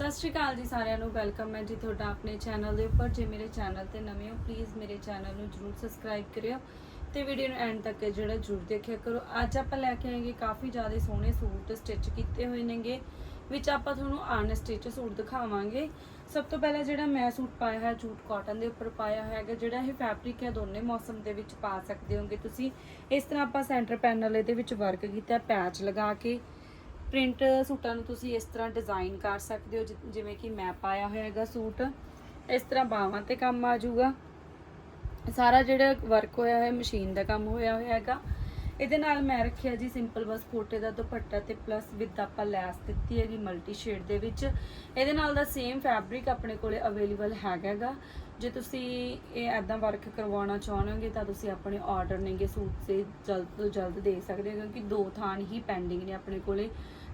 ਸਤਿ ਸ਼੍ਰੀ ਅਕਾਲ ਜੀ ਸਾਰਿਆਂ ਨੂੰ, ਵੈਲਕਮ ਹੈ ਜੀ ਤੁਹਾਡਾ ਆਪਣੇ ਚੈਨਲ ਦੇ ਉੱਪਰ। ਜੇ ਮੇਰੇ ਚੈਨਲ ਤੇ ਨਵੇਂ ਹੋ ਪਲੀਜ਼ ਮੇਰੇ ਚੈਨਲ ਨੂੰ ਜਰੂਰ ਸਬਸਕ੍ਰਾਈਬ ਕਰਿਓ ਤੇ ਵੀਡੀਓ ਨੂੰ ਐਂਡ ਤੱਕ ਜਿਹੜਾ ਜਰੂਰ ਦੇਖਿਆ ਕਰੋ। ਅੱਜ ਆਪਾਂ ਲੈ ਕੇ ਆਏਗੇ ਕਾਫੀ ਜ਼ਿਆਦਾ ਸੋਹਣੇ ਸੂਟ ਸਟਿਚ ਕੀਤੇ ਹੋਏ ਨੇਗੇ, ਵਿੱਚ ਆਪਾਂ ਤੁਹਾਨੂੰ ਅਨਸਟਿਚ ਸੂਟ ਦਿਖਾਵਾਂਗੇ। ਸਭ ਤੋਂ ਪਹਿਲਾਂ ਜਿਹੜਾ ਮੈਂ ਸੂਟ ਪਾਇਆ ਹੈ ਜੂਟ ਕਾਟਨ ਦੇ ਉੱਪਰ ਪਾਇਆ ਹੈਗਾ, ਜਿਹੜਾ ਇਹ ਫੈਬਰਿਕ ਹੈ, ਦੋਨੇ ਮੌਸਮ ਦੇ ਵਿੱਚ ਪਾ ਸਕਦੇ ਹੋਗੇ ਤੁਸੀਂ। ਇਸ ਤਰ੍ਹਾਂ ਆਪਾਂ ਸੈਂਟਰ ਪੈਨਲ ਇਹਦੇ ਵਿੱਚ ਵਰਕ ਕੀਤਾ ਪੈਚ ਲਗਾ ਕੇ ਪ੍ਰਿੰਟ ਸੂਟਾਂ ਨੂੰ ਤੁਸੀਂ ਇਸ ਤਰ੍ਹਾਂ ਡਿਜ਼ਾਈਨ ਕਰ ਸਕਦੇ ਹੋ ਜਿਵੇਂ ਕਿ ਮੈਂ ਪਾਇਆ ਹੋਇਆ ਹੈਗਾ ਸੂਟ। ਇਸ ਤਰ੍ਹਾਂ ਬਾਹਾਂ ਤੇ ਕੰਮ ਆ ਜਾਊਗਾ। ਸਾਰਾ ਜਿਹੜਾ ਵਰਕ ਹੋਇਆ ਹੋਇਆ ਮਸ਼ੀਨ ਦਾ ਕੰਮ ਹੋਇਆ ਹੋਇਆ ਹੈਗਾ। ਇਹਦੇ ਨਾਲ ਮੈਂ ਰੱਖਿਆ ਜੀ ਸਿੰਪਲ ਬਸ ਕੋਟੇ ਦਾ ਦੁਪੱਟਾ ਤੇ ਪਲੱਸ ਵਿਦ ਆਪਾਂ ਲੈਸ ਦਿੱਤੀ ਹੈਗੀ ਮਲਟੀ ਸ਼ੇਡ ਦੇ ਵਿੱਚ। ਇਹਦੇ ਨਾਲ ਦਾ ਸੇਮ ਫੈਬਰਿਕ ਆਪਣੇ ਕੋਲੇ ਅਵੇਲੇਬਲ ਹੈਗਾਗਾ ਜੇ ਤੁਸੀਂ ਇਹ ਐਦਾਂ ਵਰਕ ਕਰਵਾਉਣਾ ਚਾਹੁੰਦੇ ਤਾਂ ਤੁਸੀਂ ਆਪਣੇ ਆਰਡਰ ਨੇਗੇ ਸੂਟ ਸੇ ਜਲਦ ਤੋਂ ਜਲਦ ਦੇ ਸਕਦੇ ਹੋ, ਕਿਉਂਕਿ ਦੋ ਥਾਨ ਹੀ ਪੈਂਡਿੰਗ ਨੇ ਆਪਣੇ ਕੋਲੇ।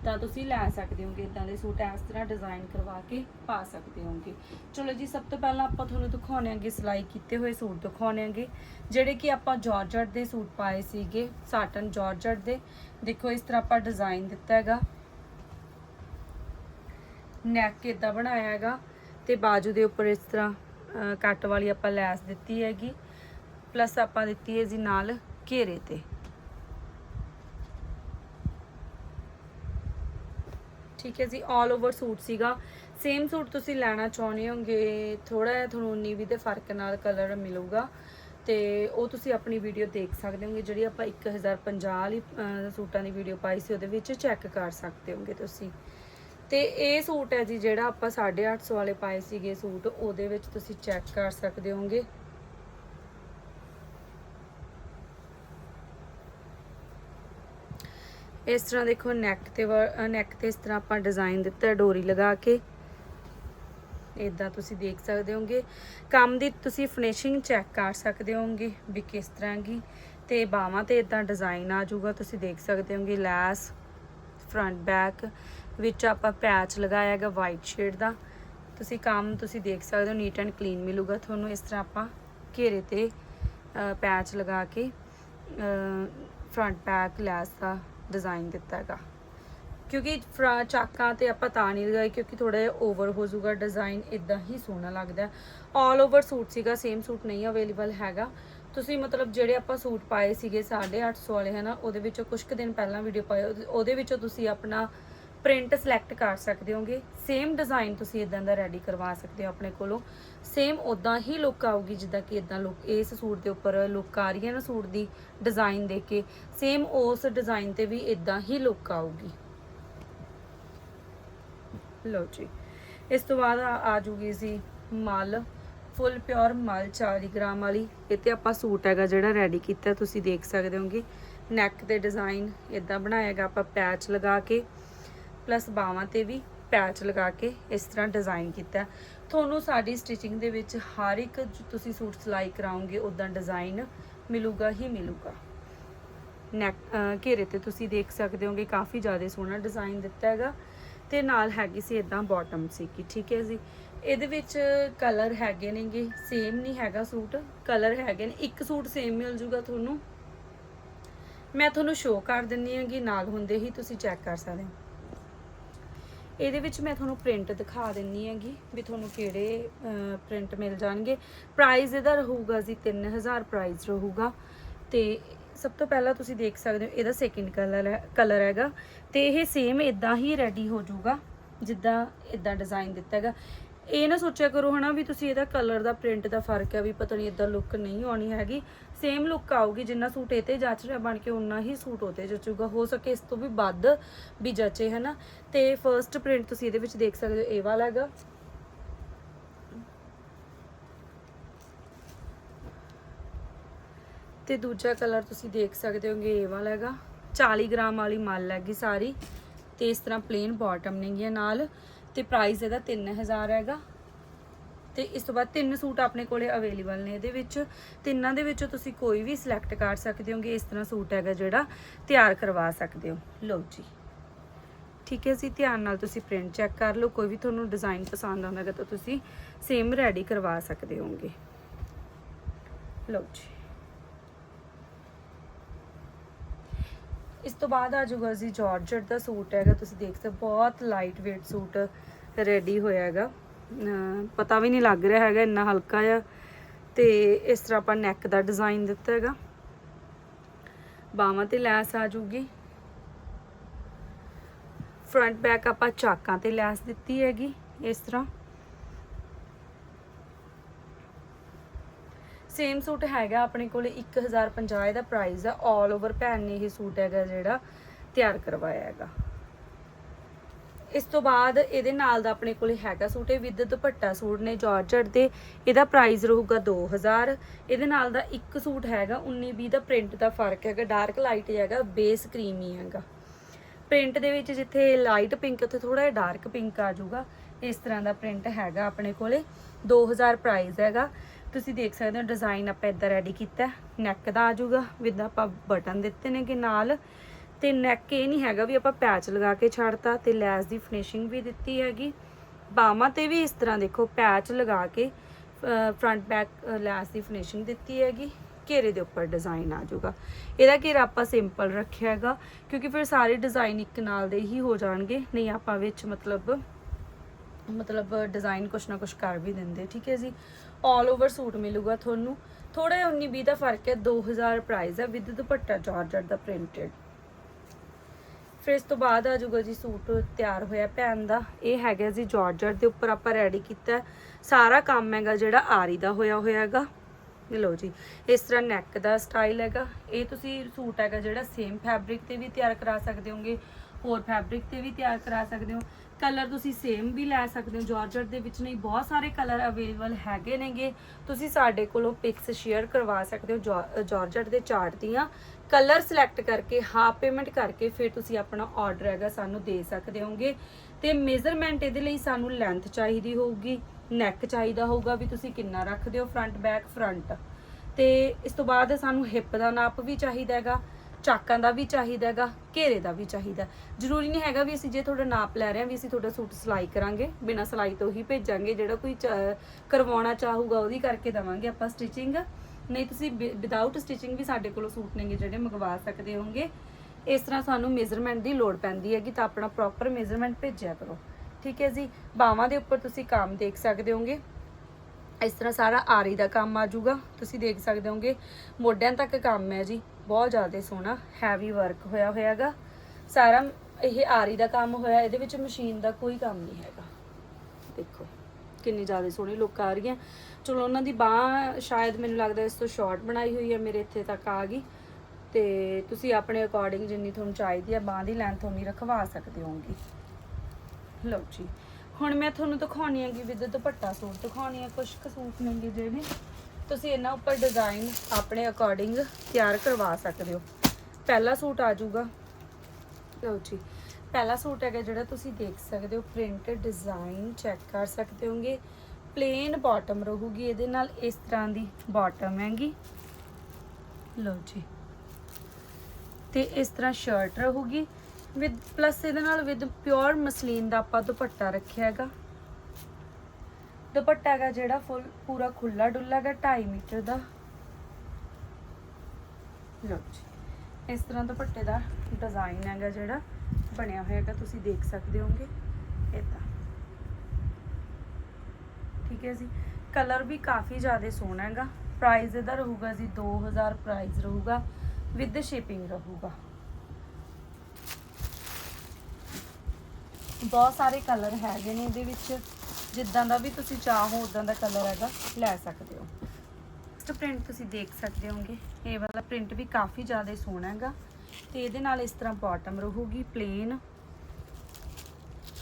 ਤਾਂ ਤੁਸੀਂ ਲੈ ਸਕਦੇ ਹੋਗੇ ਇਦਾਂ ਦੇ ਸੂਟ, ਇਸ ਤਰ੍ਹਾਂ ਡਿਜ਼ਾਈਨ ਕਰਵਾ ਕੇ ਪਾ ਸਕਦੇ ਹੋਗੇ। ਚਲੋ ਜੀ, ਸਭ ਤੋਂ ਪਹਿਲਾਂ ਆਪਾਂ ਤੁਹਾਨੂੰ ਦਿਖਾਉਣੇ ਆਂਗੇ, ਸਿਲਾਈ ਕੀਤੇ ਹੋਏ ਸੂਟ ਦਿਖਾਉਣੇ ਆਂਗੇ। ਜਿਹੜੇ ਕਿ ਆਪਾਂ ਜਾਰਜਟ ਦੇ ਸੂਟ ਪਾਏ ਸੀਗੇ ਸਾਟਨ ਜਾਰਜਟ ਦੇ। ਦੇਖੋ, ਇਸ ਤਰ੍ਹਾਂ ਆਪਾਂ ਡਿਜ਼ਾਈਨ ਦਿੱਤਾ ਹੈਗਾ। ਨੈਕ ਇਦਾਂ ਬਣਾਇਆ ਹੈਗਾ ਤੇ ਬਾਜੂ ਦੇ ਉੱਪਰ ਇਸ ਤਰ੍ਹਾਂ ਕੱਟ ਵਾਲੀ ਆਪਾਂ ਲੈਸ ਦਿੱਤੀ ਹੈਗੀ। ਪਲੱਸ ਆਪਾਂ ਦਿੱਤੀ ਹੈ ਜੀ ਨਾਲ ਘੇਰੇ ਤੇ। ਠੀਕ ਹੈ ਜੀ ਆਲ ਓਵਰ ਸੂਟ ਸੀਗਾ। ਸੇਮ ਸੂਟ ਤੁਸੀਂ ਲੈਣਾ ਚਾਹੁੰਦੇ ਹੋਗੇ ਥੋੜਾ ਜਿਹਾ ਤੁਹਾਨੂੰ 19 ਵੀਹ ਦੇ ਫ਼ਰਕ ਨਾਲ ਕਲਰ ਮਿਲੂਗਾ। ਤੇ ਉਹ ਤੁਸੀਂ ਆਪਣੀ ਵੀਡੀਓ ਦੇਖ ਸਕਦੇ ਹੋਗੇ, ਜਿਹੜੀ ਆਪਾਂ 1050 ਵਾਲੀ ਸੂਟਾਂ ਦੀ ਵੀਡੀਓ ਪਾਈ ਸੀ, ਉਹਦੇ ਵਿੱਚ ਚੈੱਕ ਕਰ ਸਕਦੇ ਹੋਗੇ ਤੁਸੀਂ। ਤੇ ਇਹ ਸੂਟ ਹੈ ਜੀ, ਜਿਹੜਾ ਆਪਾਂ 850 ਵਾਲੇ ਪਾਏ ਸੀਗੇ ਸੂਟ, ਉਹਦੇ ਵਿੱਚ ਤੁਸੀਂ ਚੈੱਕ ਕਰ ਸਕਦੇ ਹੋਗੇ। ਇਸ ਤਰ੍ਹਾਂ ਦੇਖੋ ਨੈਕ ਤੇ ਨੈਕ ਤੇ ਇਸ ਤਰ੍ਹਾਂ ਆਪਾਂ ਡਿਜ਼ਾਈਨ ਦਿੱਤਾ, ਡੋਰੀ ਲਗਾ ਕੇ। ਇਦਾਂ ਤੁਸੀਂ ਦੇਖ ਸਕਦੇ ਹੋਗੇ। ਕੰਮ ਦੀ ਤੁਸੀਂ ਫਿਨਿਸ਼ਿੰਗ ਚੈੱਕ ਕਰ ਸਕਦੇ ਹੋਗੇ ਵੀ ਕਿਸ ਤਰ੍ਹਾਂ ਦੀ ਤੇ ਬਾਹਾਂ ਤੇ ਇਦਾਂ ਡਿਜ਼ਾਈਨ ਆ ਜਾਊਗਾ, ਤੁਸੀਂ ਦੇਖ ਸਕਦੇ ਹੋਗੇ, ਲੈਸ ਫਰੰਟ ਬੈਕ ਵਿੱਚ ਆਪਾਂ ਪੈਚ ਲਗਾਇਆ ਹੈਗਾ ਵਾਈਟ ਸ਼ੇਡ ਦਾ। ਤੁਸੀਂ ਕੰਮ ਤੁਸੀਂ ਦੇਖ ਸਕਦੇ ਹੋ ਨੀਟ ਐਂਡ ਕਲੀਨ ਮਿਲੂਗਾ ਤੁਹਾਨੂੰ। ਇਸ ਤਰ੍ਹਾਂ ਆਪਾਂ ਘੇਰੇ ਤੇ ਪੈਚ ਲਗਾ ਕੇ ਫਰੰਟ ਬੈਕ ਲੈਸ ਦਾ ਡਿਜ਼ਾਈਨ ਦਿੱਤਾ ਹੈਗਾ। ਕਿਉਂਕਿ ਫਰਾ ਚਾਕਾਂ ਤੇ ਆਪਾਂ ਤਾਂ ਨਹੀਂ ਲਗਾਏ, ਕਿਉਂਕਿ ਥੋੜਾ ਜਿਹਾ ਓਵਰ ਹੋ ਜਾਊਗਾ ਡਿਜ਼ਾਈਨ ਇਦਾਂ ਹੀ ਸੋਹਣਾ ਲੱਗਦਾ ਆਲ ਓਵਰ ਸੂਟ ਸੀਗਾ ਸੇਮ ਸੂਟ ਨਹੀਂ ਅਵੇਲੇਬਲ ਹੈਗਾ। ਤੁਸੀਂ ਮਤਲਬ ਜਿਹੜੇ ਆਪਾਂ ਸੂਟ ਪਾਏ ਸੀਗੇ 850 ਵਾਲੇ, ਹਨਾ, ਉਹਦੇ ਵਿੱਚੋਂ ਕੁਝ ਕੁ ਦਿਨ ਪਹਿਲਾਂ ਵੀਡੀਓ ਪਾਏ, ਉਹਦੇ ਵਿੱਚੋਂ ਤੁਸੀਂ ਆਪਣਾ ਪ੍ਰਿੰਟ ਸਿਲੈਕਟ ਕਰ ਸਕਦੇ ਹੋਗੇ। ਸੇਮ ਡਿਜ਼ਾਈਨ ਤੁਸੀਂ ਇਦਾਂ ਦਾ ਰੈਡੀ ਕਰਵਾ ਸਕਦੇ ਹੋ ਆਪਣੇ ਕੋਲੋਂ। ਸੇਮ ਉਦਾਂ ਹੀ ਲੁੱਕ ਆਊਗੀ, ਜਿੱਦਾਂ ਕਿ ਇਦਾਂ ਲੁੱਕ ਇਸ ਸੂਟ ਦੇ ਉੱਪਰ ਲੁੱਕ ਆ ਰਹੀ ਹੈ ਨਾ ਸੂਟ ਦੀ ਡਿਜ਼ਾਈਨ ਦੇ ਕੇ। ਸੇਮ ਉਸ ਡਿਜ਼ਾਈਨ ਤੇ ਵੀ ਇਦਾਂ ਹੀ ਲੁੱਕ ਆਊਗੀ। ਲਓ ਜੀ। ਇਸ ਤੋਂ ਬਾਅਦ ਆ ਜੂਗੀ ਸੀ ਮਲ ਫੁੱਲ ਪਿਓਰ ਮਲ 40 ਗ੍ਰਾਮ ਵਾਲੀ। ਇਹ ਤੇ ਆਪਾਂ ਸੂਟ ਹੈਗਾ ਜਿਹੜਾ ਰੈਡੀ ਕੀਤਾ, ਤੁਸੀਂ ਦੇਖ ਸਕਦੇ ਹੋਗੇ। ਨੈਕ ਤੇ ਡਿਜ਼ਾਈਨ ਇਦਾਂ ਬਣਾਇਆਗਾ ਆਪਾਂ ਪੈਚ ਲਗਾ ਕੇ। ਪਲੱਸ ਬਾਹਾਂ ਤੇ ਵੀ ਪੈਚ ਲਗਾ ਕੇ ਇਸ ਤਰ੍ਹਾਂ ਡਿਜ਼ਾਈਨ ਕੀਤਾ। ਤੁਹਾਨੂੰ ਸਾਡੀ ਸਟਿਚਿੰਗ ਦੇ ਵਿੱਚ ਹਰ ਇੱਕ ਤੁਸੀਂ ਸੂਟ ਸਿਲਾਈ ਕਰਾਉਂਗੇ ਉਦਾਂ ਡਿਜ਼ਾਈਨ ਮਿਲੂਗਾ, ਹੀ ਮਿਲੂਗਾ। ਨੈਕ ਘੇਰੇ ਤੇ ਤੁਸੀਂ ਦੇਖ ਸਕਦੇ ਹੋਗੇ, ਕਾਫੀ ਜ਼ਿਆਦਾ ਸੋਹਣਾ ਡਿਜ਼ਾਈਨ ਦਿੱਤਾ ਹੈਗਾ। ਤੇ ਨਾਲ ਹੈਗੀ ਸੀ ਇਦਾਂ ਬਾਟਮ ਸੀ ਕਿ ਠੀਕ ਹੈ ਜੀ? ਇਹਦੇ ਵਿੱਚ ਕਲਰ ਹੈਗੇ ਨੇਗੇ ਸੇਮ ਨਹੀਂ ਹੈਗਾ ਸੂਟ। ਕਲਰ ਹੈਗੇ ਨੇ, ਇੱਕ ਸੂਟ ਸੇਮ ਮਿਲ ਜੂਗਾ ਤੁਹਾਨੂੰ। ਮੈਂ ਤੁਹਾਨੂੰ ਸ਼ੋਅ ਕਰ ਦਿੰਨੀ ਹੈਗੀ, ਨਾਲ ਹੁੰਦੇ ਹੀ ਤੁਸੀਂ ਚੈੱਕ ਕਰ ਸਕਦੇ ਹੋ। ਇਹਦੇ ਵਿੱਚ ਮੈਂ ਤੁਹਾਨੂੰ ਪ੍ਰਿੰਟ ਦਿਖਾ ਦਿੰਨੀ ਹੈਗੀ ਵੀ ਤੁਹਾਨੂੰ ਕਿਹੜੇ ਪ੍ਰਿੰਟ ਮਿਲ ਜਾਣਗੇ। ਪ੍ਰਾਈਸ ਇਹਦਾ ਰਹੂਗਾ ਜੀ 3000 ਪ੍ਰਾਈਸ ਰਹੂਗਾ। ਤੇ ਸਭ ਤੋਂ ਪਹਿਲਾਂ ਤੁਸੀਂ ਦੇਖ ਸਕਦੇ ਹੋ, ਇਹਦਾ ਸੈਕਿੰਡ ਕਲਰ ਹੈ ਕਲਰ ਹੈਗਾ। ਤੇ ਇਹ ਸੇਮ ਇਦਾਂ ਹੀ ਰੈਡੀ ਹੋ ਜਾਊਗਾ, ਜਿੱਦਾਂ ਇਦਾਂ ਡਿਜ਼ਾਈਨ ਦਿੱਤਾ ਹੈਗਾ। ਇਹ ਨਾ ਸੋਚਿਆ ਕਰੋ ਹਨਾ ਵੀ ਤੁਸੀਂ ਇਹਦਾ ਕਲਰ ਦਾ ਪ੍ਰਿੰਟ ਦਾ ਫ਼ਰਕ ਹੈ ਵੀ ਪਤਾ ਨਹੀਂ ਇਦਾਂ ਲੁੱਕ ਨਹੀਂ ਆਉਣੀ ਹੈਗੀ। ਸੇਮ ਲੁੱਕ ਆਊਗੀ, ਜਿੰਨਾ ਸੂਟ ਇਹ ਤੇ ਜੱਚ ਰਿਹਾ, ਬਣ ਕੇ ਉਨਾ ਹੀ ਸੂਟ ਉਹਤੇ ਜਚੂਗਾ। ਹੋ ਸਕੇ ਇਸ ਤੋਂ ਵੀ ਵੱਧ ਵੀ ਜਚੇ, ਹਨਾ? ਤੇ ਫਰਸਟ ਪ੍ਰਿੰਟ ਤੁਸੀਂ ਇਹਦੇ ਵਿੱਚ ਦੇਖ ਸਕਦੇ ਹੋ, ਇਹ ਵਾਲਾ ਹੈਗਾ। ਤੇ ਦੂਜਾ ਕਲਰ ਤੁਸੀਂ ਦੇਖ ਸਕਦੇ ਹੋਗੇ, ਇਹ ਵਾਲਾ ਹੈਗਾ। 40 ਗ੍ਰਾਮ ਵਾਲੀ ਮੱਲ ਹੈਗੀ ਸਾਰੀ। ਤੇ ਇਸ ਤਰ੍ਹਾਂ ਪਲੇਨ ਬਾਟਮ ਨੇਗੀਆਂ ਨਾਲ। ਤੇ ਪ੍ਰਾਈਸ ਇਹਦਾ 3000 ਹੈਗਾ। ਤੇ ਇਸ ਤੋਂ ਬਾਅਦ ਤਿੰਨ ਸੂਟ ਆਪਣੇ ਕੋਲੇ ਅਵੇਲੇਬਲ ਨੇ ਇਹਦੇ ਵਿੱਚ। ਤਿੰਨਾਂ ਦੇ ਵਿੱਚੋਂ ਤੁਸੀਂ ਕੋਈ ਵੀ ਸਿਲੈਕਟ ਕਰ ਸਕਦੇ ਹੋਗੇ, ਇਸ ਤਰ੍ਹਾਂ ਸੂਟ ਹੈਗਾ ਜਿਹੜਾ ਤਿਆਰ ਕਰਵਾ ਸਕਦੇ ਹੋ। ਲਓ ਜੀ। ਠੀਕ ਹੈ ਜੀ, ਧਿਆਨ ਨਾਲ ਤੁਸੀਂ ਪ੍ਰਿੰਟ ਚੈੱਕ ਕਰ ਲਓ। ਕੋਈ ਵੀ ਤੁਹਾਨੂੰ ਡਿਜ਼ਾਈਨ ਪਸੰਦ ਆਉਂਦਾ ਹੈ ਤਾਂ ਤੁਸੀਂ ਸੇਮ ਰੈਡੀ ਕਰਵਾ ਸਕਦੇ ਹੋਗੇ। ਲਓ ਜੀ। ਇਸ ਤੋਂ ਬਾਅਦ ਆ ਜਾਊਗਾ ਜੀ ਜਾਰਜਟ ਦਾ ਸੂਟ ਹੈਗਾ। ਤੁਸੀਂ ਦੇਖ ਸਕਦੇ ਬਹੁਤ ਲਾਈਟ weight ਸੂਟ ਰੈਡੀ ਹੋਇਆ ਹੈਗਾ। ਪਤਾ ਵੀ ਨਹੀਂ ਲੱਗ ਰਿਹਾ ਹੈਗਾ, ਇੰਨਾ ਹਲਕਾ ਆ। ਤੇ ਇਸ ਤਰ੍ਹਾਂ ਆਪਾਂ ਨੈਕ ਦਾ ਡਿਜ਼ਾਈਨ ਦਿੱਤਾ ਹੈਗਾ। ਬਾਹਾਂ ਤੇ ਲੈਸ ਆ ਜੂਗੀ ਫਰੰਟ ਬੈਕ ਆਪਾਂ ਚਾਕਾਂ ਤੇ ਲੈਸ ਦਿੱਤੀ ਹੈਗੀ, ਇਸ ਤਰ੍ਹਾਂ। ਸੇਮ ਸੂਟ ਹੈਗਾ, ਆਪਣੇ ਕੋਲੇ 1050 ਦਾ ਪ੍ਰਾਈਸ ਆ। 올 ਓਵਰ ਭੈਣ ਨੇ ਇਹ ਸੂਟ ਹੈਗਾ ਜਿਹੜਾ ਤਿਆਰ ਕਰਵਾਇਆ ਹੈਗਾ। ਇਸ ਤੋਂ ਬਾਅਦ ਇਹਦੇ ਨਾਲ ਦਾ ਆਪਣੇ ਕੋਲੇ ਹੈਗਾ ਸੂਟ, ਇਹ ਵਿਦ ਦੁਪੱਟਾ ਸੂਟ ਨੇ ਜਾਰਜਟ ਦੇ। ਇਹਦਾ ਪ੍ਰਾਈਸ ਰਹੂਗਾ 2000 ਇਹਦੇ ਨਾਲ ਦਾ ਇੱਕ ਸੂਟ ਹੈਗਾ 19 20 ਦਾ ਪ੍ਰਿੰਟ ਦਾ ਫ਼ਰਕ ਹੈਗਾ ਡਾਰਕ ਲਾਈਟ ਹੈਗਾ ਬੇਸ ਕਰੀਮੀ ਹੈਗਾ। ਪ੍ਰਿੰਟ ਦੇ ਵਿੱਚ ਜਿੱਥੇ ਲਾਈਟ ਪਿੰਕ ਉੱਥੇ ਥੋੜਾ ਜਿਹਾ ਡਾਰਕ ਪਿੰਕ ਆ ਜਾਊਗਾ। ਇਸ ਤਰ੍ਹਾਂ ਦਾ ਪ੍ਰਿੰਟ ਹੈਗਾ ਆਪਣੇ ਕੋਲੇ। 2000 ਪ੍ਰਾਈਸ ਹੈਗਾ। ਤੁਸੀਂ ਦੇਖ ਸਕਦੇ ਹੋ ਡਿਜ਼ਾਈਨ ਆਪਾਂ ਇਦਾਂ ਰੈਡੀ ਕੀਤਾ। ਨੈਕ ਦਾ ਆ ਜਾਊਗਾ ਵਿਦ ਆਪਾਂ ਬਟਨ ਦਿੱਤੇ ਨੇ ਕਿ ਨਾਲ। ਤੇ ਨੈਕ ਇਹ ਨਹੀਂ ਹੈਗਾ ਵੀ ਆਪਾਂ ਪੈਚ ਲਗਾ ਕੇ ਛੱਡਤਾ ਤੇ ਲੈਸ ਦੀ ਫਿਨਿਸ਼ਿੰਗ ਵੀ ਦਿੱਤੀ ਹੈਗੀ। ਬਾਹਾਂ ਤੇ ਵੀ ਇਸ ਤਰ੍ਹਾਂ ਦੇਖੋ ਪੈਚ ਲਗਾ ਕੇ ਫਰੰਟ ਬੈਕ ਲੈਸ ਦੀ ਫਿਨਿਸ਼ਿੰਗ ਦਿੱਤੀ ਹੈਗੀ। ਘੇਰੇ ਦੇ ਉੱਪਰ ਡਿਜ਼ਾਈਨ ਆ ਜਾਊਗਾ। ਇਹਦਾ ਘੇਰਾ ਆਪਾਂ ਸਿੰਪਲ ਰੱਖਿਆ ਹੈਗਾ, ਕਿਉਂਕਿ ਫਿਰ ਸਾਰੇ ਡਿਜ਼ਾਈਨ ਇੱਕ ਨਾਲ ਦੇ ਹੀ ਹੋ ਜਾਣਗੇ। ਨਹੀਂ, ਆਪਾਂ ਵਿੱਚ ਮਤਲਬ ਮਤਲਬ ਡਿਜ਼ਾਈਨ ਕੁਛ ਨਾ ਕੁਛ ਕਰ ਵੀ ਦਿੰਦੇ, ਠੀਕ ਹੈ ਜੀ? 올 ਓਵਰ ਸੂਟ ਮਿਲੂਗਾ ਤੁਹਾਨੂੰ। ਥੋੜਾ ਜਿਹਾ 19 20 ਦਾ ਫ਼ਰਕ ਹੈ 2000 ਪ੍ਰਾਈਸ ਹੈ, ਵਿਦ ਦੁਪੱਟਾ ਜਾਰਜਟ ਦਾ ਪ੍ਰਿੰਟਡ ਫਿਰ ਇਸ ਤੋਂ ਬਾਅਦ ਆ ਜਾਊਗਾ ਜੀ ਸੂਟ ਤਿਆਰ ਹੋਇਆ ਭੈਣ ਦਾ। ਇਹ ਹੈਗਾ ਜੀ ਜਾਰਜਟ ਦੇ ਉੱਪਰ ਆਪਾਂ ਰੈਡੀ ਕੀਤਾ ਸਾਰਾ ਕੰਮ ਹੈਗਾ ਜਿਹੜਾ ਆਰੀ ਦਾ ਹੋਇਆ ਹੋਇਆ ਹੈਗਾ। ਇਹ ਲਓ ਜੀ, ਇਸ ਤਰ੍ਹਾਂ ਨੈਕ ਦਾ ਸਟਾਈਲ ਹੈਗਾ। ਇਹ ਤੁਸੀਂ ਸੂਟ ਹੈਗਾ ਜਿਹੜਾ ਸੇਮ ਫੈਬਰਿਕ ਤੇ ਵੀ ਤਿਆਰ ਕਰਾ ਸਕਦੇ ਹੋਗੇ। ਹੋਰ ਫੈਬਰਿਕ ਤੇ ਵੀ ਤਿਆਰ ਕਰਾ ਸਕਦੇ ਹੋ। ਕਲਰ ਤੁਸੀਂ ਸੇਮ ਵੀ ਲੈ ਸਕਦੇ ਹੋ। ਜਾਰਜਟ ਦੇ ਵਿੱਚ ਨਹੀਂ, ਬਹੁਤ ਸਾਰੇ ਕਲਰ ਅਵੇਲੇਬਲ ਹੈਗੇ ਨੇਗੇ। ਤੁਸੀਂ ਸਾਡੇ ਕੋਲੋਂ ਪਿਕਸ ਸ਼ੇਅਰ ਕਰਵਾ ਸਕਦੇ ਹੋ ਜਾ- ਜਾਰਜਟ ਦੇ ਚਾਰਟ ਦੀਆਂ। ਕਲਰ ਸਿਲੈਕਟ ਕਰਕੇ ਹਾਫ ਪੇਮੈਂਟ ਕਰਕੇ ਫਿਰ ਤੁਸੀਂ ਆਪਣਾ ਆਰਡਰ ਹੈਗਾ ਸਾਨੂੰ ਦੇ ਸਕਦੇ ਹੋਗੇ। ਤੇ ਮੇਜ਼ਰਮੈਂਟ ਇਹਦੇ ਲਈ ਸਾਨੂੰ ਲੈਂਥ ਚਾਹੀਦੀ ਹੋਊਗੀ ਨੈਕ ਚਾਹੀਦਾ ਹੋਊਗਾ ਵੀ ਤੁਸੀਂ ਕਿੰਨਾ ਰੱਖਦੇ ਹੋ ਫਰੰਟ ਬੈਕ ਫਰੰਟ ਤੇ ਇਸ ਤੋਂ ਬਾਅਦ ਸਾਨੂੰ ਹਿੱਪ ਦਾ ਨਾਪ ਵੀ ਚਾਹੀਦਾ ਹੈਗਾ। ਚਾਕਾਂ ਦਾ ਵੀ ਚਾਹੀਦਾ ਹੈਗਾ, ਘੇਰੇ ਦਾ ਵੀ ਚਾਹੀਦਾ ਜ਼ਰੂਰੀ ਨਹੀਂ ਹੈਗਾ ਵੀ ਅਸੀਂ ਜੇ ਤੁਹਾਡਾ ਨਾਪ ਲੈ ਰਹੇ ਹਾਂ ਵੀ ਅਸੀਂ ਤੁਹਾਡਾ ਸੂਟ ਸਿਲਾਈ ਕਰਾਂਗੇ, ਬਿਨਾਂ ਸਿਲਾਈ ਤੋਂ ਹੀ ਭੇਜਾਂਗੇ, ਜਿਹੜਾ ਕੋਈ ਚਾ- ਕਰਵਾਉਣਾ ਚਾਹੂਗਾ ਉਹਦੀ ਕਰਕੇ ਦਵਾਂਗੇ ਆਪਾਂ ਸਟਿਚਿੰਗ ਨਹੀਂ, ਤੁਸੀਂ ਵਿਦਆਊਟ ਸਟਿਚਿੰਗ ਵੀ ਸਾਡੇ ਕੋਲੋਂ ਸੂਟ ਨੇਗੇ ਜਿਹੜੇ ਮੰਗਵਾ ਸਕਦੇ ਹੋਗੇ ਇਸ ਤਰ੍ਹਾਂ ਸਾਨੂੰ ਮੇਜ਼ਰਮੈਂਟ ਦੀ ਲੋੜ ਪੈਂਦੀ ਹੈਗੀ ਤਾਂ ਆਪਣਾ ਪ੍ਰੋਪਰ ਮੇਜ਼ਰਮੈਂਟ ਭੇਜਿਆ ਕਰੋ। ਠੀਕ ਹੈ ਜੀ? ਬਾਹਾਂ ਦੇ ਉੱਪਰ ਤੁਸੀਂ ਕੰਮ ਦੇਖ ਸਕਦੇ ਹੋਗੇ ਇਸ ਤਰ੍ਹਾਂ ਸਾਰਾ ਆਰੀ ਦਾ ਕੰਮ ਆ ਜਾਊਗਾ। ਤੁਸੀਂ ਦੇਖ ਸਕਦੇ ਹੋਗੇ ਮੋਢਿਆਂ ਤੱਕ ਕੰਮ ਹੈ ਜੀ। ਬਹੁਤ ਜ਼ਿਆਦਾ ਸੋਹਣਾ ਹੈਵੀ ਵਰਕ ਹੋਇਆ ਹੋਇਆਗਾ। ਸਾਰਾ ਇਹ ਆਰੀ ਦਾ ਕੰਮ ਹੋਇਆ, ਇਹਦੇ ਵਿੱਚ ਮਸ਼ੀਨ ਦਾ ਕੋਈ ਕੰਮ ਨਹੀਂ ਹੈਗਾ। ਦੇਖੋ, ਕਿੰਨੀ ਜ਼ਿਆਦਾ ਸੋਹਣੀ ਲੁੱਕ ਆ ਰਹੀ ਹੈ। ਚਲੋ, ਉਹਨਾਂ ਦੀ ਬਾਹ ਸ਼ਾਇਦ ਮੈਨੂੰ ਲੱਗਦਾ ਇਸ ਤੋਂ ਸ਼ਾਰਟ ਬਣਾਈ ਹੋਈ ਹੈ, ਮੇਰੇ ਇੱਥੇ ਤੱਕ ਆ ਗਈ। ਤੇ ਤੁਸੀਂ ਆਪਣੇ ਅਕੋਰਡਿੰਗ ਜਿੰਨੀ ਤੁਹਾਨੂੰ ਚਾਹੀਦੀ ਹੈ, ਬਾਹ ਦੀ ਲੈਂਥ ਉਨੀ ਰਖਵਾ ਸਕਦੇ ਹੋਗੇ ਲਓ ਜੀ, ਹੁਣ ਮੈਂ ਤੁਹਾਨੂੰ ਦਿਖਾਉਣੀ ਹੈਗੀ ਵਿਦ ਦੁਪੱਟਾ ਸੂਟ। ਦਿਖਾਉਣੀ ਹੈ ਕੁਝ ਕੁ ਸੂਟ ਨੇਗੇ ਜਿਹੜੇ ਤੁਸੀਂ ਇਹਨਾਂ ਉੱਪਰ ਡਿਜ਼ਾਈਨ ਆਪਣੇ ਅਕੋਰਡਿੰਗ ਤਿਆਰ ਕਰਵਾ ਸਕਦੇ ਹੋ। ਪਹਿਲਾ ਸੂਟ ਆ ਜਾਊਗਾ। ਲਓ ਜੀ, ਪਹਿਲਾ ਸੂਟ ਹੈਗਾ ਜਿਹੜਾ ਤੁਸੀਂ ਦੇਖ ਸਕਦੇ ਹੋ ਪ੍ਰਿੰਟਡ ਡਿਜ਼ਾਈਨ ਚੈੱਕ ਕਰ ਸਕਦੇ ਹੋਗੇ। ਪਲੇਨ ਬਾਟਮ ਰਹੂਗੀ, ਇਹਦੇ ਨਾਲ ਇਸ ਤਰ੍ਹਾਂ ਦੀ ਬਾਟਮ ਹੈਗੀ। ਲਓ ਜੀ, ਤੇ ਇਸ ਤਰ੍ਹਾਂ ਸ਼ਰਟ ਰਹੂਗੀ। ਵਿਦ ਪਲੱਸ ਇਹਦੇ ਨਾਲ ਵਿਦ ਪਿਓਰ ਮਸਲੀਨ ਦਾ ਆਪਾਂ ਦੁਪੱਟਾ ਰੱਖਿਆ ਹੈਗਾ। ਦੁਪੱਟਾ ਹੈਗਾ ਜਿਹੜਾ ਫੁੱਲ ਪੂਰਾ ਖੁੱਲਾ ਡੁੱਲਾ ਹੈਗਾ 2.5 ਮੀਟਰ ਦਾ। ਲਓ ਜੀ, ਇਸ ਤਰ੍ਹਾਂ ਦੁਪੱਟੇ ਦਾ ਡਿਜ਼ਾਈਨ ਹੈਗਾ ਜਿਹੜਾ ਬਣਿਆ ਹੋਇਆ ਹੈਗਾ, ਤੁਸੀਂ ਦੇਖ ਸਕਦੇ ਹੋਗੇ ਇਦਾਂ ਠੀਕ ਹੈ ਜੀ ਕਲਰ ਵੀ ਕਾਫੀ ਜ਼ਿਆਦਾ ਸੋਹਣਾ ਹੈਗਾ। ਪ੍ਰਾਈਸ ਇਹਦਾ ਰਹੂਗਾ ਜੀ 2000 ਪ੍ਰਾਈਸ ਰਹੂਗਾ ਵਿਦ ਸ਼ਿਪਿੰਗ ਰਹੂਗਾ। ਬਹੁਤ ਸਾਰੇ ਕਲਰ ਹੈਗੇ ਨੇ ਇਹਦੇ ਵਿੱਚ। ਜਿੱਦਾਂ ਦਾ ਵੀ ਤੁਸੀਂ ਚਾਹੋ ਉਦਾਂ ਦਾ ਕਲਰ ਹੈਗਾ, ਲੈ ਸਕਦੇ ਹੋ। ਨੈਕਸਟ ਪ੍ਰਿੰਟ ਤੁਸੀਂ ਦੇਖ ਸਕਦੇ ਹੋਗੇ। ਇਹ ਵਾਲਾ ਪ੍ਰਿੰਟ ਵੀ ਕਾਫੀ ਜ਼ਿਆਦਾ ਸੋਹਣਾ ਹੈਗਾ। ਤੇ ਇਹਦੇ ਨਾਲ ਇਸ ਤਰ੍ਹਾਂ ਬਾਟਮ ਰਹੂਗੀ ਪਲੇਨ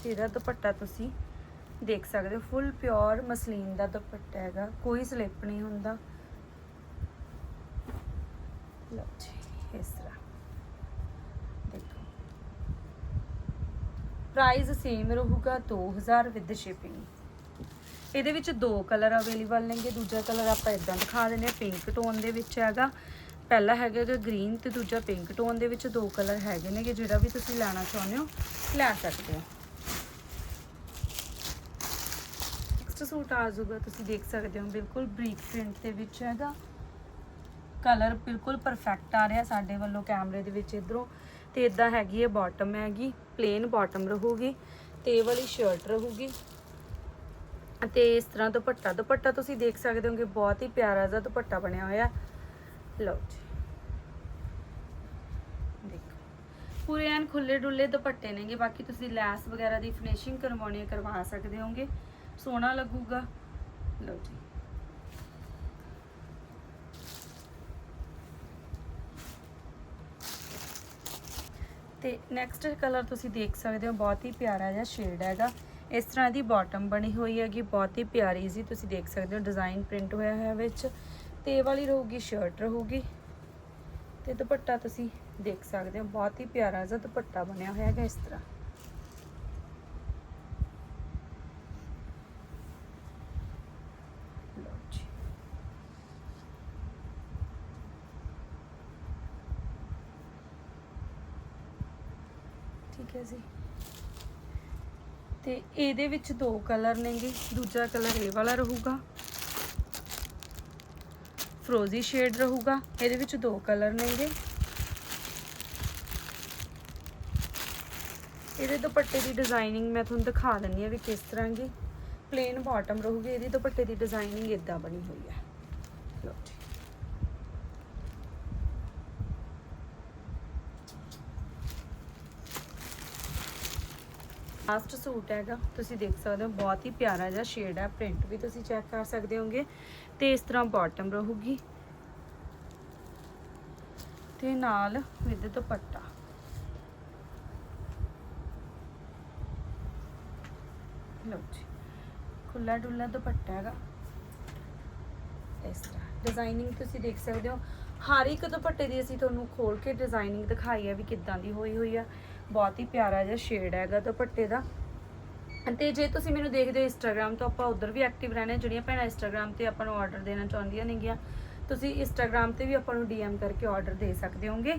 ਇਹਦਾ ਦੁਪੱਟਾ ਤੁਸੀਂ ਦੇਖ ਸਕਦੇ ਹੋ। ਫੁੱਲ ਪਿਓਰ ਮਸਲੀਨ ਦਾ ਦੁਪੱਟਾ ਹੈਗਾ। ਕੋਈ ਸਲਿਪ ਨਹੀਂ ਹੁੰਦਾ। ਲਓ ਜੀ, ਇਸ ਤਰ੍ਹਾਂ। ਦੇਖੋ। ਪ੍ਰਾਈਸ ਸੇਮ ਰਹੂਗਾ 2000 ਵਿਦ ਸ਼ਿਪਿੰਗ ਇਹਦੇ ਵਿੱਚ ਦੋ ਕਲਰ ਅਵੇਲੇਬਲ ਨੇਗੇ, ਦੂਜਾ ਕਲਰ ਆਪਾਂ ਇਦਾਂ ਦਿਖਾ ਦਿੰਦੇ ਹਾਂ ਪਿੰਕ ਟੋਨ ਦੇ ਵਿੱਚ ਹੈਗਾ। ਪਹਿਲਾ ਹੈਗਾ ਇਹਦਾ ਗ੍ਰੀਨ ਤੇ ਦੂਜਾ ਪਿੰਕ ਟੋਨ ਦੇ ਵਿੱਚ ਦੋ ਕਲਰ ਹੈਗੇ ਨੇਗੇ, ਜਿਹੜਾ ਵੀ ਤੁਸੀਂ ਲੈਣਾ ਚਾਹੁੰਦੇ ਹੋ, ਲੈ ਸਕਦੇ ਹੋ। ਨੈਕਸਟ ਸੂਟ ਆ ਜਾਊਗਾ, ਤੁਸੀਂ ਦੇਖ ਸਕਦੇ ਹੋ, ਬਿਲਕੁਲ ਬਰੀਕ ਪ੍ਰਿੰਟ ਦੇ ਵਿੱਚ ਹੈਗਾ। ਕਲਰ ਬਿਲਕੁਲ ਪਰਫੈਕਟ ਆ ਰਿਹਾ ਸਾਡੇ ਵੱਲੋਂ ਕੈਮਰੇ ਦੇ ਵਿੱਚ ਇਧਰੋਂ। ਤੇ ਇਦਾਂ ਹੈਗੀ ਹੈ ਬਾਟਮ ਹੈਗੀ ਪਲੇਨ ਬਾਟਮ ਰਹੂਗੀ, ਤੇ ਇਹ ਵਾਲੀ ਸ਼ਰਟ ਰਹੂਗੀ। ਅਤੇ ਇਸ ਤਰ੍ਹਾਂ ਦੁਪੱਟਾ ਦੁਪੱਟਾ ਤੁਸੀਂ ਦੇਖ ਸਕਦੇ ਹੋਗੇ, ਬਹੁਤ ਹੀ ਪਿਆਰਾ ਜਿਹਾ ਦੁਪੱਟਾ ਬਣਿਆ ਹੋਇਆ। ਲਓ ਜੀ। ਦੇਖੋ। ਪੂਰੇ ਐਨ ਖੁੱਲੇ ਡੁੱਲੇ ਦੁਪੱਟੇ ਨੇਗੇ, ਬਾਕੀ ਤੁਸੀਂ ਲੈਸ ਵਗੈਰਾ ਦੀ ਫਿਨਿਸ਼ਿੰਗ ਕਰਵਾਉਣੀ ਹੈ, ਕਰਵਾ ਸਕਦੇ ਹੋਗੇ। ਸੋਹਣਾ ਲੱਗੂਗਾ। ਲਓ ਜੀ। ਤੇ ਨੈਕਸਟ ਕਲਰ ਤੁਸੀਂ ਦੇਖ ਸਕਦੇ ਹੋ, ਬਹੁਤ ਹੀ ਪਿਆਰਾ ਜਿਹਾ ਸ਼ੇਡ ਹੈਗਾ। ਇਸ ਤਰ੍ਹਾਂ ਦੀ ਬਾਟਮ ਬਣੀ ਹੋਈ ਹੈਗੀ, ਬਹੁਤ ਹੀ ਪਿਆਰੀ ਜੀ, ਤੁਸੀਂ ਦੇਖ ਸਕਦੇ ਹੋ ਡਿਜ਼ਾਈਨ ਪ੍ਰਿੰਟ ਹੋਇਆ ਹੋਇਆ ਵਿੱਚ। ਤੇ ਵਾਲੀ ਰਹੂਗੀ ਸ਼ਰਟ ਰਹੂਗੀ। ਤੇ ਦੁਪੱਟਾ ਤੁਸੀਂ ਦੇਖ ਸਕਦੇ ਹੋ, ਬਹੁਤ ਹੀ ਪਿਆਰਾ ਜਿਹਾ ਦੁਪੱਟਾ ਬਣਿਆ ਹੋਇਆ ਹੈਗਾ ਇਸ ਤਰ੍ਹਾਂ। ਠੀਕ ਹੈ ਜੀ। ਤੇ ਇਹਦੇ ਵਿੱਚ ਦੋ ਕਲਰ ਨੇਗੇ। ਦੂਜਾ ਕਲਰ ਇਹ ਵਾਲਾ ਰਹੂਗਾ। ਫਰੋਜ਼ੀ ਸ਼ੇਡ ਰਹੂਗਾ। ਇਹਦੇ ਵਿੱਚ ਦੋ ਕਲਰ ਨੇਗੇ। ਇਹਦੇ ਦੁਪੱਟੇ ਦੀ ਡਿਜ਼ਾਈਨਿੰਗ ਮੈਂ ਤੁਹਾਨੂੰ ਦਿਖਾ ਦਿੰਨੀ ਆ ਵੀ ਕਿਸ ਤਰ੍ਹਾਂ ਦੀ। ਪਲੇਨ ਬਾਟਮ ਰਹੂਗੀ। ਇਹਦੀ ਦੁਪੱਟੇ ਦੀ ਡਿਜ਼ਾਈਨਿੰਗ ਇਦਾਂ ਬਣੀ ਹੋਈ ਹੈ। ਲਓ ਜੀ ਲਾਸਟ ਸੂਟ ਹੈਗਾ, ਤੁਸੀਂ ਦੇਖ ਸਕਦੇ ਹੋ, ਬਹੁਤ ਹੀ ਪਿਆਰਾ ਜਿਹਾ ਸ਼ੇਡ ਹੈ ਪ੍ਰਿੰਟ ਵੀ ਤੁਸੀਂ ਚੈੱਕ ਕਰ ਸਕਦੇ ਹੋਗੇ ਤੇ ਇਸ ਤਰ੍ਹਾਂ ਬਾਟਮ ਰਹੂਗੀ। ਤੇ ਨਾਲ ਵਿਦ ਦੁਪੱਟਾ। ਲਓ ਜੀ ਖੁੱਲਾ ਡੁੱਲਾ ਦੁਪੱਟਾ ਹੈਗਾ। ਇਸ ਤਰ੍ਹਾਂ ਡਿਜ਼ਾਈਨਿੰਗ ਤੁਸੀਂ ਦੇਖ ਸਕਦੇ ਹੋ। ਹਰ ਇੱਕ ਦੁਪੱਟੇ ਦੀ ਅਸੀਂ ਤੁਹਾਨੂੰ ਖੋਲ ਕੇ ਡਿਜ਼ਾਈਨਿੰਗ ਦਿਖਾਈ ਹੈ ਵੀ ਕਿੱਦਾਂ ਦੀ ਹੋਈ ਹੋਈ ਆ। ਬਹੁਤ ਹੀ ਪਿਆਰਾ ਜਿਹਾ ਸ਼ੇਡ ਹੈਗਾ ਦੁਪੱਟੇ ਦਾ। ਤੇ ਜੇ ਤੁਸੀਂ ਮੈਨੂੰ ਦੇਖਦੇ ਹੋ ਇੰਸਟਾਗ੍ਰam ਤੋਂ, ਆਪਾਂ ਉਧਰ ਵੀ ਐਕਟਿਵ ਰਹਿੰਦੇ ਹਾਂ ਜਿਹੜੀਆਂ ਭੈਣਾਂ ਇੰਸਟਾਗ੍ਰam ਤੇ ਆਪਾਂ ਨੂੰ ਆਰਡਰ ਦੇਣਾ ਚਾਹੁੰਦੀਆਂ ਨੇਗੀਆਂ, ਤੁਸੀਂ ਇੰਸਟਾਗ੍ਰam ਤੇ ਵੀ ਆਪਾਂ ਨੂੰ ਡੀਐਮ ਕਰਕੇ ਆਰਡਰ ਦੇ ਸਕਦੇ ਹੋਗੇ।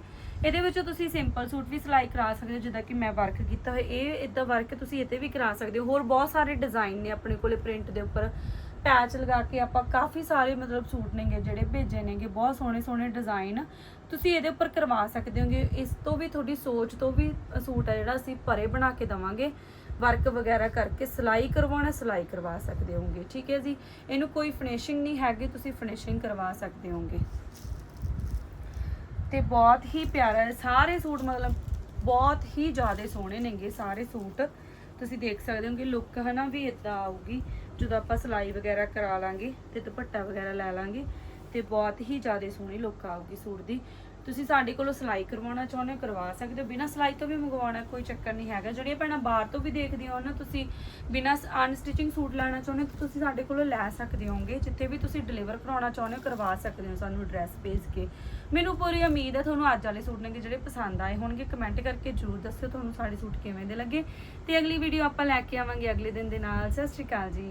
ਇਹਦੇ ਵਿੱਚੋਂ ਤੁਸੀਂ ਸਿੰਪਲ ਸੂਟ ਵੀ ਸਿਲਾਈ ਕਰਾ ਸਕਦੇ ਹੋ, ਜਿੱਦਾਂ ਕਿ ਮੈਂ ਵਰਕ ਕੀਤਾ ਹੋਇਆ। ਇਹ ਇਦਾਂ ਵਰਕ ਤੁਸੀਂ ਇੱਥੇ ਵੀ ਕਰਾ ਸਕਦੇ ਹੋ। ਹੋਰ ਬਹੁਤ ਸਾਰੇ ਡਿਜ਼ਾਈਨ ਨੇ ਆਪਣੇ ਕੋਲੇ ਪ੍ਰਿੰਟ ਦੇ ਉੱਪਰ। ਪੈਚ ਲਗਾ ਕੇ ਆਪਾਂ ਕਾਫੀ ਸਾਰੇ ਮਤਲਬ ਸੂਟ ਨੇਗੇ ਜਿਹੜੇ ਭੇਜੇ ਨੇਗੇ, ਬਹੁਤ ਸੋਹਣੇ ਸੋਹਣੇ ਡਿਜ਼ਾਈਨ ਤੁਸੀਂ ਇਹਦੇ ਉੱਪਰ ਕਰਵਾ ਸਕਦੇ ਹੋਗੇ। ਇਸ ਤੋਂ ਵੀ ਤੁਹਾਡੀ ਸੋਚ ਤੋਂ ਵੀ ਸੂਟ ਹੈ ਜਿਹੜਾ ਅਸੀਂ ਪਰੇ ਬਣਾ ਕੇ ਦਵਾਂਗੇ। ਵਰਕ ਵਗੈਰਾ ਕਰਕੇ ਸਿਲਾਈ ਕਰਵਾਉਣਾ, ਸਿਲਾਈ ਕਰਵਾ ਸਕਦੇ ਹੋਗੇ, ਠੀਕ ਹੈ ਜੀ? ਇਹਨੂੰ ਕੋਈ ਫਿਨਿਸ਼ਿੰਗ ਨਹੀਂ ਹੈਗੀ, ਤੁਸੀਂ ਫਿਨਿਸ਼ਿੰਗ ਕਰਵਾ ਸਕਦੇ ਹੋਗੇ। ਤੇ ਬਹੁਤ ਹੀ ਪਿਆਰਾ ਸਾਰੇ ਸੂਟ, ਮਤਲਬ ਬਹੁਤ ਹੀ ਜ਼ਿਆਦਾ ਸੋਹਣੇ ਨੇਗੇ ਸਾਰੇ ਸੂਟ। ਤੁਸੀਂ ਦੇਖ ਸਕਦੇ ਹੋ ਕਿ ਲੁੱਕ ਹਨਾ ਵੀ ਇਦਾਂ ਆਊਗੀ। ਜਦੋਂ ਆਪਾਂ ਸਿਲਾਈ ਵਗੈਰਾ ਕਰਾ ਲਾਂਗੇ ਤੇ ਦੁਪੱਟਾ ਵਗੈਰਾ ਲੈ ਲਾਂਗੇ ਤੇ ਬਹੁਤ ਹੀ ਜ਼ਿਆਦਾ ਸੋਹਣੀ ਲੁੱਕ ਆਊਗੀ ਸੂਟ ਦੀ। ਤੁਸੀਂ ਸਾਡੇ ਕੋਲੋਂ ਸਿਲਾਈ ਕਰਵਾਉਣਾ ਚਾਹੁੰਦੇ ਹੋ, ਕਰਵਾ ਸਕਦੇ ਹੋ। ਬਿਨਾਂ ਸਿਲਾਈ ਤੋਂ ਵੀ ਮੰਗਵਾਉਣਾ ਕੋਈ ਚੱਕਰ ਨਹੀਂ ਹੈਗਾ। ਜਿਹੜੀਆਂ ਭੈਣਾਂ ਬਾਹਰ ਤੋਂ ਵੀ ਦੇਖਦੀਆਂ ਹੋ ਨਾ, ਤੁਸੀਂ ਬਿਨਾਂ ਅਨਸਟਿਚਿੰਗ ਸੂਟ ਲੈਣਾ ਚਾਹੁੰਦੇ ਹੋ ਤੁਸੀਂ ਸਾਡੇ ਕੋਲੋਂ ਲੈ ਸਕਦੇ ਹੋਗੇ ਜਿੱਥੇ ਵੀ ਤੁਸੀਂ ਡਿਲੀਵਰ ਕਰਾਉਣਾ ਚਾਹੁੰਦੇ ਹੋ, ਕਰਵਾ ਸਕਦੇ ਹੋ ਸਾਨੂੰ ਐਡਰੈਸ ਭੇਜ ਕੇ। ਮੈਨੂੰ ਪੂਰੀ ਉਮੀਦ ਹੈ ਤੁਹਾਨੂੰ ਅੱਜ ਵਾਲੇ ਸੂਟ ਨੇ ਜਿਹੜੇ ਪਸੰਦ ਆਏ ਹੋਣਗੇ। ਕਮੈਂਟ ਕਰਕੇ ਜਰੂਰ ਦੱਸਿਓ ਤੁਹਾਨੂੰ ਸਾਡੇ ਸੂਟ ਕਿਵੇਂ ਦੇ ਲੱਗੇ। ਤੇ ਅਗਲੀ ਵੀਡੀਓ ਆਪਾਂ ਲੈ ਕੇ ਆਵਾਂਗੇ ਅਗਲੇ ਦਿਨ ਦੇ ਨਾਲ। ਸਤਿ ਸ਼੍ਰੀ ਅਕਾਲ ਜੀ।